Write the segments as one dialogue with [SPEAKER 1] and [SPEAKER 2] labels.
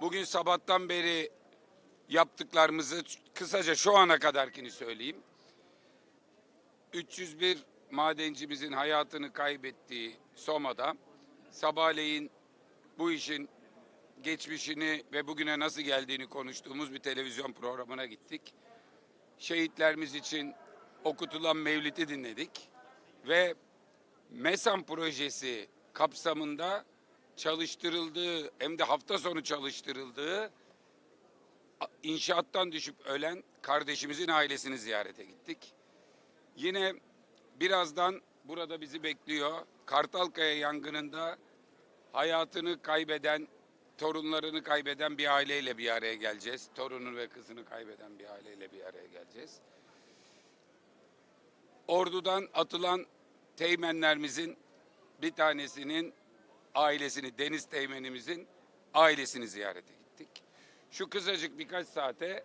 [SPEAKER 1] Bugün sabahtan beri yaptıklarımızı kısaca şu ana kadarkini söyleyeyim. 301 madencimizin hayatını kaybettiği Soma'da sabahleyin bu işin geçmişini ve bugüne nasıl geldiğini konuştuğumuz bir televizyon programına gittik. Şehitlerimiz için okutulan mevlidi dinledik ve MESAM projesi kapsamında çalıştırıldığı hem de hafta sonu çalıştırıldığı inşaattan düşüp ölen kardeşimizin ailesini ziyarete gittik. Yine birazdan burada bizi bekliyor. Kartalkaya yangınında hayatını kaybeden, torunlarını kaybeden bir aileyle bir araya geleceğiz. Torunu ve kızını kaybeden bir aileyle bir araya geleceğiz. Ordu'dan atılan teğmenlerimizin bir tanesinin ailesini, Deniz Teğmenimizin ailesini ziyarete gittik. Şu kısacık birkaç saate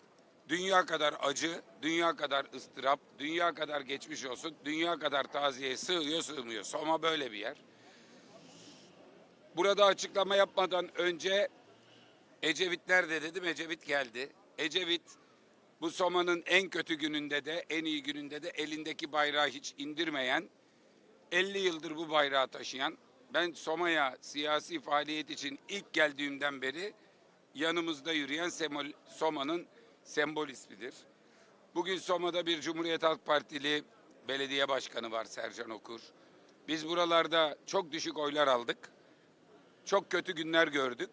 [SPEAKER 1] dünya kadar acı, dünya kadar ıstırap, dünya kadar geçmiş olsun, dünya kadar taziye sığıyor sığmıyor. Soma böyle bir yer. Burada açıklama yapmadan önce Ecevit nerede dedim, Ecevit geldi. Ecevit bu Soma'nın en kötü gününde de, en iyi gününde de elindeki bayrağı hiç indirmeyen, 50 yıldır bu bayrağı taşıyan, ben Soma'ya siyasi faaliyet için ilk geldiğimden beri yanımızda yürüyen Soma'nın sembol ismidir. Bugün Soma'da bir Cumhuriyet Halk Partili belediye başkanı var Sercan Okur. Biz buralarda çok düşük oylar aldık. Çok kötü günler gördük.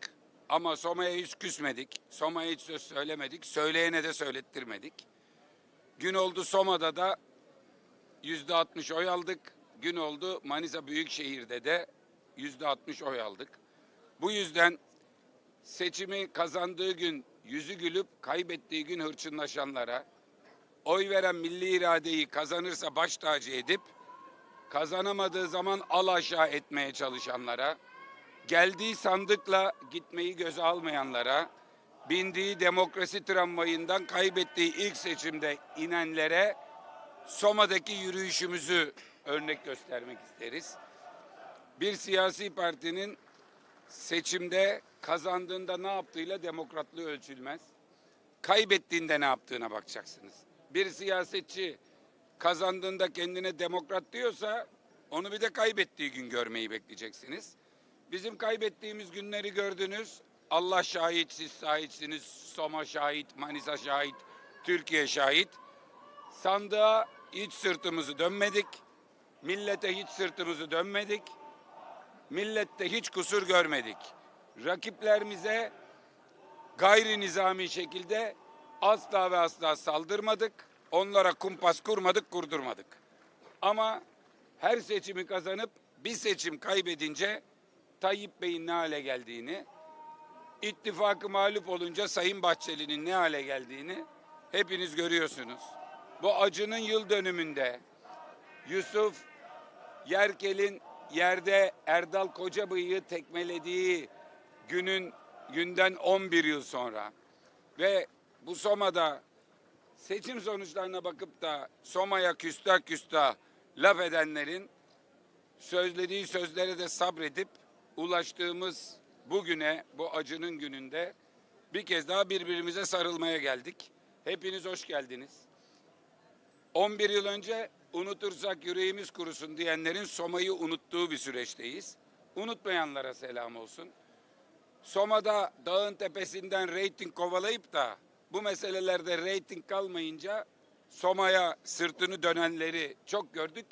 [SPEAKER 1] Ama Soma'ya hiç küsmedik. Soma'ya hiç söz söylemedik. Söyleyene de söylettirmedik. Gün oldu Soma'da da yüzde 60 oy aldık. Gün oldu Manisa Büyükşehir'de de yüzde 60 oy aldık. Bu yüzden seçimi kazandığı gün yüzü gülüp kaybettiği gün hırçınlaşanlara, oy veren milli iradeyi kazanırsa baş tacı edip kazanamadığı zaman al aşağı etmeye çalışanlara, geldiği sandıkla gitmeyi göze almayanlara, bindiği demokrasi tramvayından kaybettiği ilk seçimde inenlere Soma'daki yürüyüşümüzü örnek göstermek isteriz. Bir siyasi partinin seçimde kazandığında ne yaptığıyla demokratlığı ölçülmez. Kaybettiğinde ne yaptığına bakacaksınız. Bir siyasetçi kazandığında kendine demokrat diyorsa onu bir de kaybettiği gün görmeyi bekleyeceksiniz. Bizim kaybettiğimiz günleri gördünüz. Allah şahit, siz şahitsiniz. Soma şahit, Manisa şahit, Türkiye şahit. Sandığa hiç sırtımızı dönmedik. Millete hiç sırtımızı dönmedik. Millette hiç kusur görmedik. Rakiplerimize gayri nizami şekilde asla ve asla saldırmadık. Onlara kumpas kurmadık, kurdurmadık. Ama her seçimi kazanıp bir seçim kaybedince Tayyip Bey'in ne hale geldiğini, ittifakı mağlup olunca Sayın Bahçeli'nin ne hale geldiğini hepiniz görüyorsunuz. Bu acının yıl dönümünde Yusuf Yerkel'in yerde Erdal Kocabıyık'ı tekmelediği günün günden 11 yıl sonra ve bu Soma'da seçim sonuçlarına bakıp da Soma'ya küstah küstah laf edenlerin sözlediği sözlere de sabredip ulaştığımız bugüne bu acının gününde bir kez daha birbirimize sarılmaya geldik. Hepiniz hoş geldiniz. 11 yıl önce unutursak yüreğimiz kurusun diyenlerin Soma'yı unuttuğu bir süreçteyiz. Unutmayanlara selam olsun. Soma'da dağın tepesinden reyting kovalayıp da bu meselelerde reyting kalmayınca Soma'ya sırtını dönenleri çok gördük.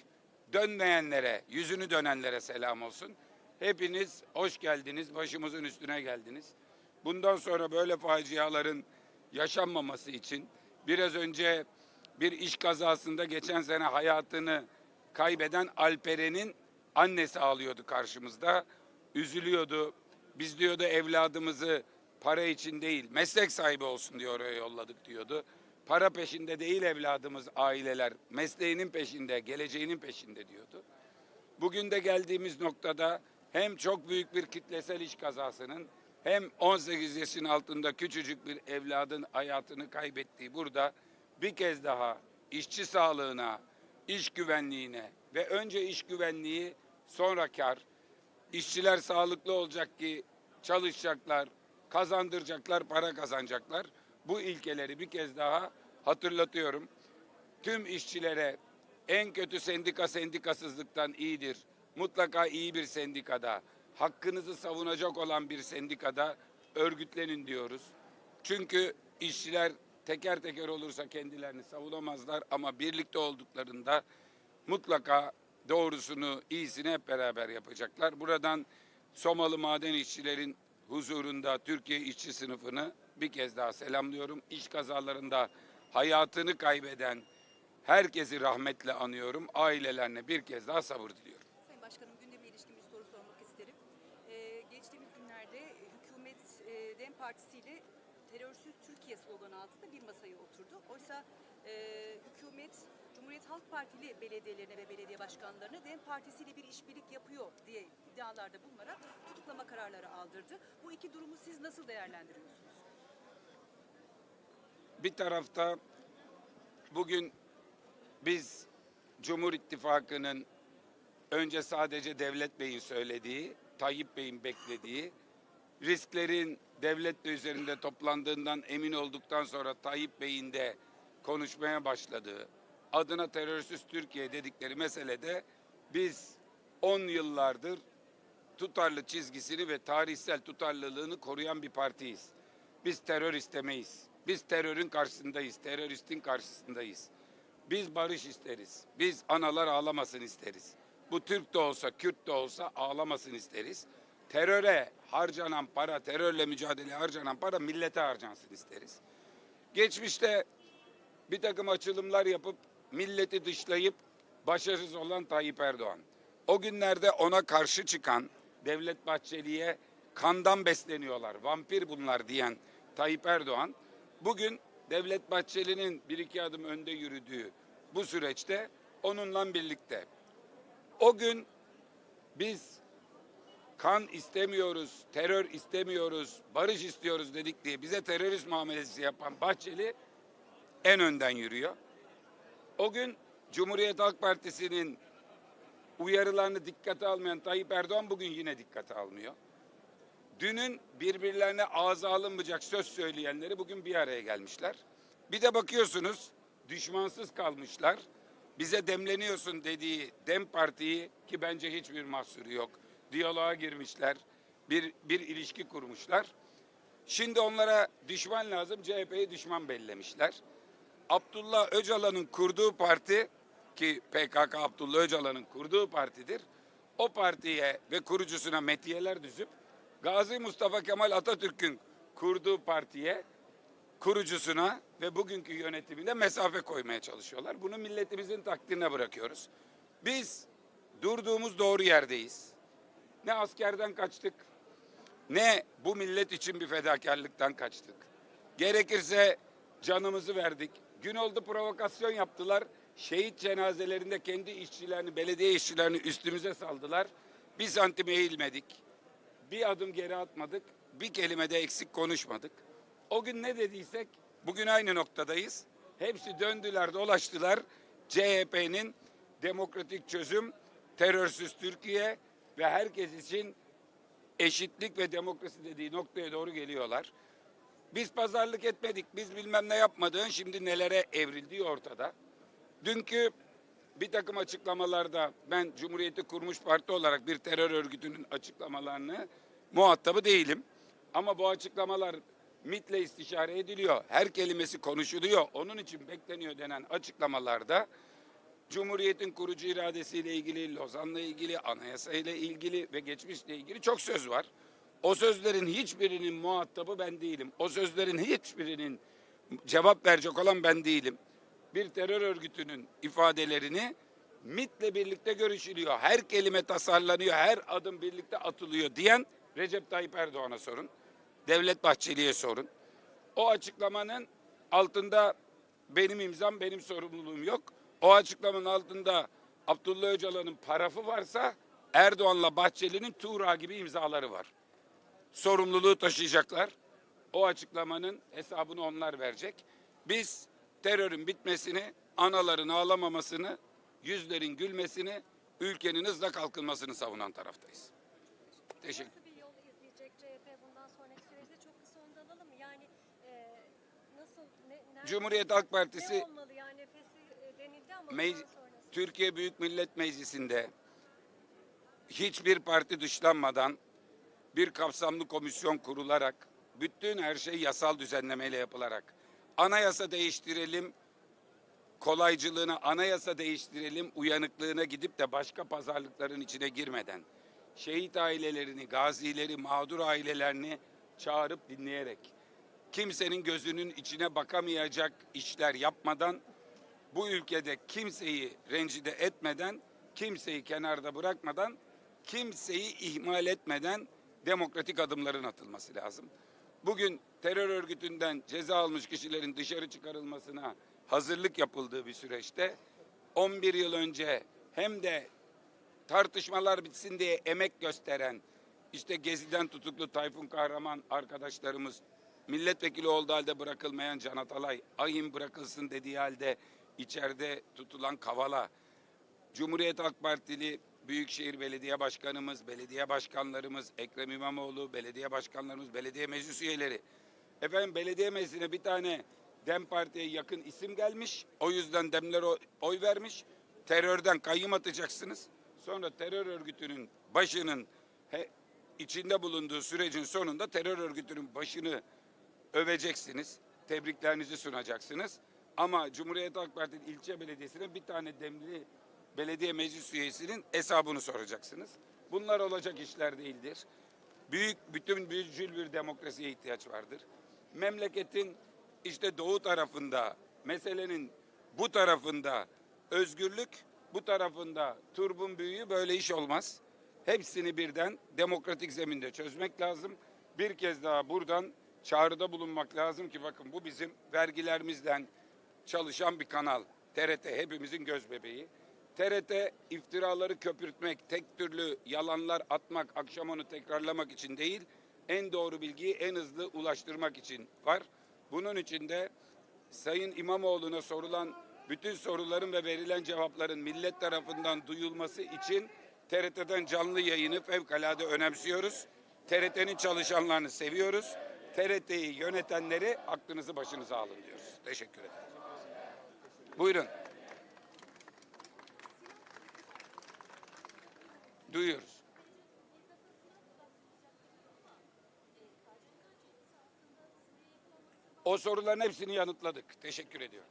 [SPEAKER 1] Dönmeyenlere, yüzünü dönenlere selam olsun. Hepiniz hoş geldiniz, başımızın üstüne geldiniz. Bundan sonra böyle faciaların yaşanmaması için biraz önce bir iş kazasında geçen sene hayatını kaybeden Alperen'in annesi ağlıyordu karşımızda. Üzülüyordu. Biz diyordu evladımızı para için değil meslek sahibi olsun diye oraya yolladık diyordu. Para peşinde değil evladımız aileler mesleğinin peşinde geleceğinin peşinde diyordu. Bugün de geldiğimiz noktada hem çok büyük bir kitlesel iş kazasının hem 18 yaşın altında küçücük bir evladın hayatını kaybettiği burada bir kez daha işçi sağlığına, iş güvenliğine ve önce iş güvenliği sonra kar, işçiler sağlıklı olacak ki çalışacaklar, kazandıracaklar, para kazanacaklar. Bu ilkeleri bir kez daha hatırlatıyorum. Tüm işçilere en kötü sendika sendikasızlıktan iyidir. Mutlaka iyi bir sendikada, hakkınızı savunacak olan bir sendikada örgütlenin diyoruz. Çünkü işçiler teker teker olursa kendilerini savunamazlar ama birlikte olduklarında mutlaka doğrusunu, iyisini hep beraber yapacaklar. Buradan Somalı maden işçilerin huzurunda Türkiye işçi sınıfını bir kez daha selamlıyorum. İş kazalarında hayatını kaybeden herkesi rahmetle anıyorum. Ailelerine bir kez daha sabır diliyorum.
[SPEAKER 2] Sayın Başkanım gündeme ilişkin bir soru sormak isterim. Ee, geçtiğimiz günlerde hükümet e, DEM Partisi Türkiye sloganı altında bir masaya oturdu. Oysa e, hükümet Cumhuriyet Halk Partili belediyelerine ve belediye başkanlarına DEM Partisi bir işbirlik yapıyor diye iddialarda bulunarak tutuklama kararları aldırdı. Bu iki durumu siz nasıl değerlendiriyorsunuz?
[SPEAKER 1] Bir tarafta bugün biz Cumhur İttifakı'nın önce sadece Devlet Bey'in söylediği, Tayyip Bey'in beklediği, risklerin devletle üzerinde toplandığından emin olduktan sonra Tayyip Bey'in de konuşmaya başladığı, adına terörsüz Türkiye dedikleri meselede biz 10 yıllardır tutarlı çizgisini ve tarihsel tutarlılığını koruyan bir partiyiz. Biz terör istemeyiz. Biz terörün karşısındayız. Teröristin karşısındayız. Biz barış isteriz. Biz analar ağlamasın isteriz. Bu Türk de olsa, Kürt de olsa ağlamasın isteriz. Teröre harcanan para, terörle mücadele harcanan para millete harcansın isteriz. Geçmişte bir takım açılımlar yapıp milleti dışlayıp başarısız olan Tayyip Erdoğan. O günlerde ona karşı çıkan Devlet Bahçeli'ye kandan besleniyorlar, vampir bunlar diyen Tayyip Erdoğan bugün Devlet Bahçeli'nin bir iki adım önde yürüdüğü bu süreçte onunla birlikte. O gün biz kan istemiyoruz, terör istemiyoruz, barış istiyoruz dedik diye bize terörist muamelesi yapan Bahçeli en önden yürüyor. O gün Cumhuriyet Halk Partisi'nin uyarılarını dikkate almayan Tayyip Erdoğan bugün yine dikkate almıyor. Dünün birbirlerine ağza alınmayacak söz söyleyenleri bugün bir araya gelmişler. Bir de bakıyorsunuz düşmansız kalmışlar. Bize demleniyorsun dediği Dem Parti'yi ki bence hiçbir mahsuru yok. Diyaloğa girmişler. Bir, bir ilişki kurmuşlar. Şimdi onlara düşman lazım. CHP'yi düşman bellemişler. Abdullah Öcalan'ın kurduğu parti ki PKK Abdullah Öcalan'ın kurduğu partidir. O partiye ve kurucusuna metiyeler düzüp Gazi Mustafa Kemal Atatürk'ün kurduğu partiye kurucusuna ve bugünkü yönetimine mesafe koymaya çalışıyorlar. Bunu milletimizin takdirine bırakıyoruz. Biz durduğumuz doğru yerdeyiz. Ne askerden kaçtık, ne bu millet için bir fedakarlıktan kaçtık. Gerekirse canımızı verdik. Gün oldu provokasyon yaptılar. Şehit cenazelerinde kendi işçilerini, belediye işçilerini üstümüze saldılar. Bir santim eğilmedik. Bir adım geri atmadık. Bir kelime de eksik konuşmadık. O gün ne dediysek bugün aynı noktadayız. Hepsi döndüler, dolaştılar. CHP'nin demokratik çözüm, terörsüz Türkiye ve herkes için eşitlik ve demokrasi dediği noktaya doğru geliyorlar. Biz pazarlık etmedik, biz bilmem ne yapmadığın şimdi nelere evrildiği ortada. Dünkü bir takım açıklamalarda ben Cumhuriyeti kurmuş parti olarak bir terör örgütünün açıklamalarını muhatabı değilim. Ama bu açıklamalar MIT'le istişare ediliyor. Her kelimesi konuşuluyor. Onun için bekleniyor denen açıklamalarda Cumhuriyet'in kurucu iradesiyle ilgili, Lozan'la ilgili, anayasayla ilgili ve geçmişle ilgili çok söz var. O sözlerin hiçbirinin muhatabı ben değilim. O sözlerin hiçbirinin cevap verecek olan ben değilim. Bir terör örgütünün ifadelerini MIT'le birlikte görüşülüyor. Her kelime tasarlanıyor, her adım birlikte atılıyor diyen Recep Tayyip Erdoğan'a sorun. Devlet Bahçeli'ye sorun. O açıklamanın altında benim imzam, benim sorumluluğum yok. O açıklamanın altında Abdullah Öcalan'ın parafı varsa Erdoğan'la Bahçeli'nin Tuğra gibi imzaları var. Sorumluluğu taşıyacaklar. O açıklamanın hesabını onlar verecek. Biz terörün bitmesini, anaların ağlamamasını, yüzlerin gülmesini, ülkenin hızla kalkınmasını savunan taraftayız. Teşekkür
[SPEAKER 3] Nasıl bir yol izleyecek CHP bundan sonraki süreçte? Çok nasıl? Ne, nerede-
[SPEAKER 1] Cumhuriyet Halk Partisi
[SPEAKER 3] ne olmalı yani
[SPEAKER 1] Türkiye Büyük Millet Meclisi'nde hiçbir parti dışlanmadan bir kapsamlı komisyon kurularak bütün her şey yasal düzenlemeyle yapılarak anayasa değiştirelim kolaycılığına anayasa değiştirelim uyanıklığına gidip de başka pazarlıkların içine girmeden şehit ailelerini, gazileri, mağdur ailelerini çağırıp dinleyerek kimsenin gözünün içine bakamayacak işler yapmadan bu ülkede kimseyi rencide etmeden, kimseyi kenarda bırakmadan, kimseyi ihmal etmeden demokratik adımların atılması lazım. Bugün terör örgütünden ceza almış kişilerin dışarı çıkarılmasına hazırlık yapıldığı bir süreçte 11 yıl önce hem de tartışmalar bitsin diye emek gösteren işte Gezi'den tutuklu Tayfun Kahraman arkadaşlarımız milletvekili olduğu halde bırakılmayan Can Atalay, ahim bırakılsın dediği halde içeride tutulan Kavala, Cumhuriyet Halk Partili Büyükşehir Belediye Başkanımız, belediye başkanlarımız, Ekrem İmamoğlu, belediye başkanlarımız, belediye meclis üyeleri. Efendim belediye meclisine bir tane Dem Parti'ye yakın isim gelmiş. O yüzden Demler oy vermiş. Terörden kayyım atacaksınız. Sonra terör örgütünün başının he- içinde bulunduğu sürecin sonunda terör örgütünün başını öveceksiniz. Tebriklerinizi sunacaksınız. Ama Cumhuriyet Halk Partisi ilçe belediyesine bir tane demli belediye meclis üyesinin hesabını soracaksınız. Bunlar olacak işler değildir. Büyük, bütün büyücül bir demokrasiye ihtiyaç vardır. Memleketin işte doğu tarafında, meselenin bu tarafında özgürlük, bu tarafında turbun büyüğü böyle iş olmaz. Hepsini birden demokratik zeminde çözmek lazım. Bir kez daha buradan çağrıda bulunmak lazım ki bakın bu bizim vergilerimizden çalışan bir kanal. TRT hepimizin göz bebeği. TRT iftiraları köpürtmek, tek türlü yalanlar atmak, akşam onu tekrarlamak için değil, en doğru bilgiyi en hızlı ulaştırmak için var. Bunun için de Sayın İmamoğlu'na sorulan bütün soruların ve verilen cevapların millet tarafından duyulması için TRT'den canlı yayını fevkalade önemsiyoruz. TRT'nin çalışanlarını seviyoruz. TRT'yi yönetenleri aklınızı başınıza alın diyoruz. Teşekkür ederim. Buyurun. Duyuyoruz. O soruların hepsini yanıtladık. Teşekkür ediyorum.